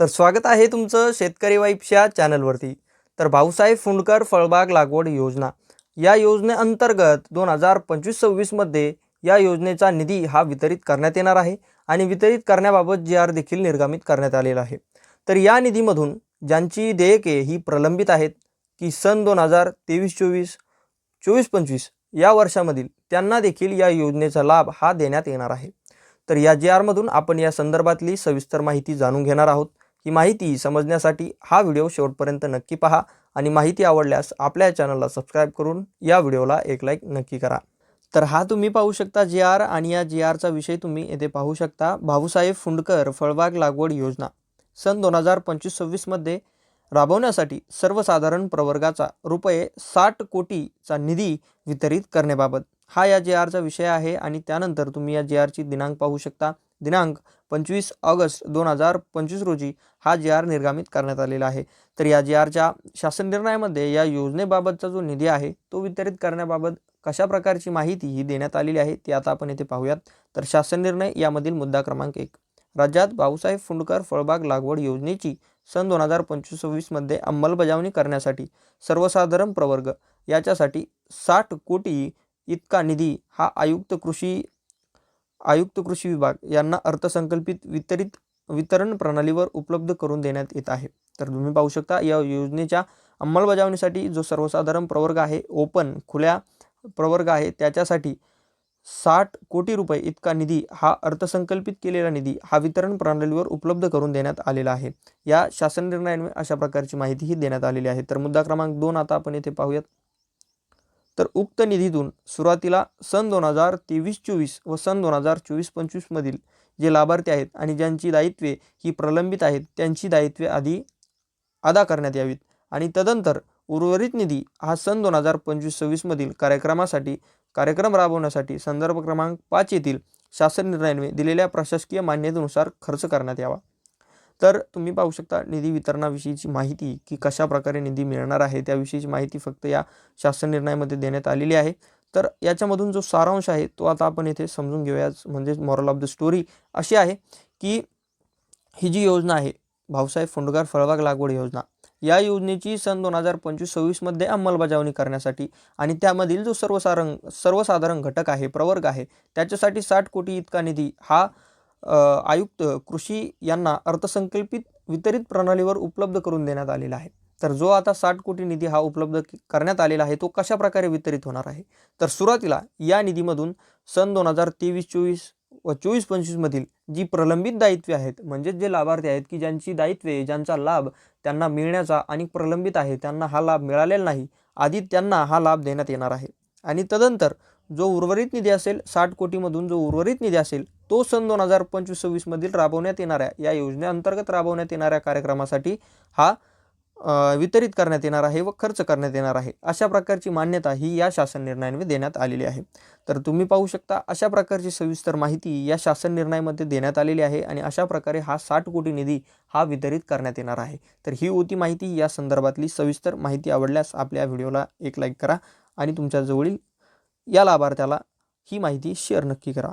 तर स्वागत आहे तुमचं शेतकरी वाईफच्या चॅनलवरती. तर भाऊसाहेब फुंडकर फळबाग लागवड योजना. या योजनेअंतर्गत दोन हजार पंचवीस सव्वीसमध्ये या योजनेचा निधी हा वितरित करण्यात येणार आहे आणि वितरित करण्याबाबत जी आर देखील निर्गमित करण्यात आलेला आहे. तर या निधीमधून ज्यांची देयके ही प्रलंबित आहेत की सन दोन हजार तेवीस चोवीस चोवीस पंचवीस या वर्षामधील त्यांना देखील या योजनेचा लाभ हा देण्यात येणार आहे. तर या जी आरमधून आपण या संदर्भातली सविस्तर माहिती जाणून घेणार आहोत. ही माहिती समजण्यासाठी हा व्हिडिओ शेवटपर्यंत नक्की पहा आणि माहिती आवडल्यास आपल्या चॅनलला सबस्क्राईब करून या व्हिडिओला एक लाईक नक्की करा. तर हा तुम्ही पाहू शकता जी आर आणि या जी आरचा विषय तुम्ही येथे पाहू शकता. भाऊसाहेब फुंडकर फळबाग लागवड योजना. सन दोन हजार पंचवीस सव्वीसमध्ये राबवण्यासाठी सर्वसाधारण प्रवर्गाचा रुपये साठ कोटीचा निधी वितरित करण्याबाबत. हा या जे आरचा विषय आहे आणि त्यानंतर तुम्ही या जे आरची दिनांक पाहू शकता. दिनांक पंचवीस ऑगस्ट दोन हजार पंचवीस रोजी हा जे आर निर्गमित करण्यात आलेला आहे. तर या जे आरच्या शासन निर्णयामध्ये या योजनेबाबतचा जो निधी आहे तो वितरित करण्याबाबत कशा प्रकारची माहिती ही देण्यात आलेली आहे ती आता आपण येथे पाहूयात. तर शासन निर्णय यामधील मुद्दा क्रमांक एक. राज्यात भाऊसाहेब फुंडकर फळबाग लागवड योजनेची सन दोन हजार पंचवीस सव्वीसमध्ये अंमलबजावणी करण्यासाठी सर्वसाधारण प्रवर्ग याच्यासाठी साठ कोटी इतका निधी हा आयुक्त कृषी आयुक्त कृषी विभाग यांना अर्थसंकल्पित वितरित वितरण प्रणालीवर उपलब्ध करून देण्यात येत आहे. तर तुम्ही पाहू शकता या योजनेच्या अंमलबजावणीसाठी जो सर्वसाधारण प्रवर्ग आहे ओपन खुल्या प्रवर्ग आहे त्याच्यासाठी साठ कोटी रुपये इतका निधी हा अर्थसंकल्पित केलेला निधी हा वितरण प्रणालीवर उपलब्ध करून देण्यात आलेला आहे. या शासन निर्णयाने अशा प्रकारची माहितीही देण्यात आलेली आहे. तर मुद्दा क्रमांक दोन आता आपण येथे पाहूयात. तर उक्त निधीतून सुरुवातीला सन दोन हजार तेवीस चोवीस व सन दोन हजार चोवीस पंचवीसमधील जे लाभार्थी आहेत आणि ज्यांची दायित्वे ही प्रलंबित आहेत त्यांची दायित्वे आधी अदा करण्यात यावीत. आणि तदनंतर उर्वरित निधी हा सन दोन हजार पंचवीस सव्वीसमधील कार्यक्रमासाठी कार्यक्रम राबवण्यासाठी संदर्भ क्रमांक पाच येथील शासन निर्णयाने दिलेल्या प्रशासकीय मान्यतेनुसार खर्च करण्यात यावा. तर तुम्ही पाहू शकता निधी वितरणाविषयीची माहिती की कशा प्रकारे निधी मिळणार आहे त्याविषयीची माहिती फक्त या शासन निर्णयामध्ये देण्यात आलेली आहे. तर याच्यामधून जो सारांश आहे तो आता आपण येथे समजून घेऊया म्हणजेच मॉरल ऑफ द स्टोरी अशी आहे की ही जी योजना आहे भाऊसाहेब फोंडगार फळबाग लागवड योजना या योजनेची सन दोन हजार पंचवीस सव्वीसमध्ये अंमलबजावणी करण्यासाठी आणि त्यामधील जो सर्वसारंग सर्वसाधारण घटक आहे प्रवर्ग आहे त्याच्यासाठी साठ कोटी इतका निधी हा आयुक्त कृषी यांना अर्थसंकल्पित वितरित प्रणालीवर उपलब्ध करून देण्यात आलेला आहे. तर जो आता साठ कोटी निधी हा उपलब्ध करण्यात आलेला आहे तो कशा प्रकारे वितरित होणार आहे? तर सुरुवातीला या निधीमधून सन दोन हजार तेवीस चोवीस व चोवीस पंचवीसमधील जी प्रलंबित दायित्वे आहेत म्हणजेच जे लाभार्थी आहेत की ज्यांची दायित्वे ज्यांचा लाभ त्यांना मिळण्याचा आणि प्रलंबित आहे त्यांना हा लाभ मिळालेला नाही आधी त्यांना हा लाभ देण्यात येणार आहे. आणि तदनंतर जो उर्वरित निधी असेल साठ कोटीमधून जो उर्वरित निधी असेल तो सन दोन हजार पंचवीस सव्वीसमधील राबवण्यात येणाऱ्या या योजनेअंतर्गत राबवण्यात येणाऱ्या कार्यक्रमासाठी हा वितरित करण्यात येणार आहे व खर्च करण्यात येणार आहे. अशा प्रकारची मान्यता ही या शासन निर्णयांमध्ये देण्यात आलेली आहे. तर तुम्ही पाहू शकता अशा प्रकारची सविस्तर माहिती या शासन निर्णयामध्ये देण्यात आलेली आहे आणि अशा प्रकारे हा साठ कोटी निधी हा वितरित करण्यात येणार आहे. तर ही होती माहिती. या संदर्भातली सविस्तर माहिती आवडल्यास आपल्या व्हिडिओला एक लाईक करा आणि तुमच्या जवळील या लाभार्थ्याला ही माहिती शेअर नक्की करा.